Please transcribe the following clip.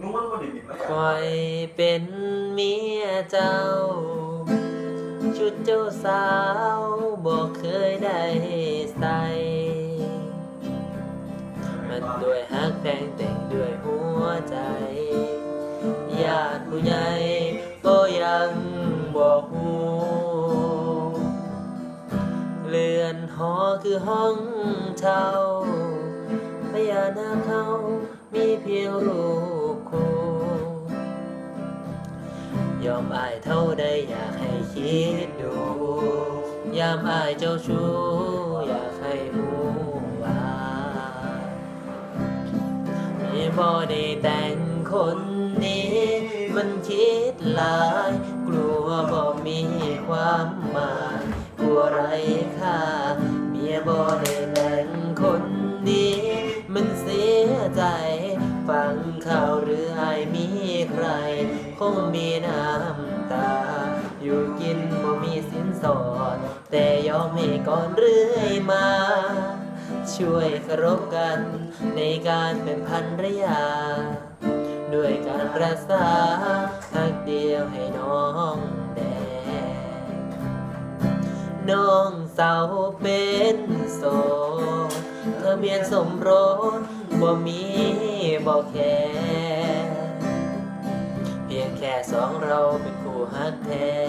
นู้มันมันดิบๆนะคอยเป็นเมียเจ้า ชุดเจ้าสาวบอกเคยได้ใส่มันด้วยฮักแพงแต่งด้วยหัวใจญาติผู้ใหญ่ก็ยังบอกหูเรือนหอคือห้องเช่าพญานาคเขา พียงรูปคู่ยอมอายเท่าใดอยากให้คิดดู ยามอายเจ้าชู้อยากให้หูว่าไม่บ่ได้แต่งคนนี้ มันคิดหลาย กลัวบ่มีความหมายกลัวไรค่า ฟังข่าวหรืออายมีใคร คงมีน้ำตา อยู่กินบ่มีสินสอด แต่ยอมให้ก่อนเรื่อยมา ช่วยเคารพกันในการเป็นพันรยา ด้วยการรักษาทักเดียวให้น้องแดงน้องสาวเป็นโสดทะเบียนสมรสบ่มี บ่แค่เพียงแค่สองเราเป็นคู่ฮักแท้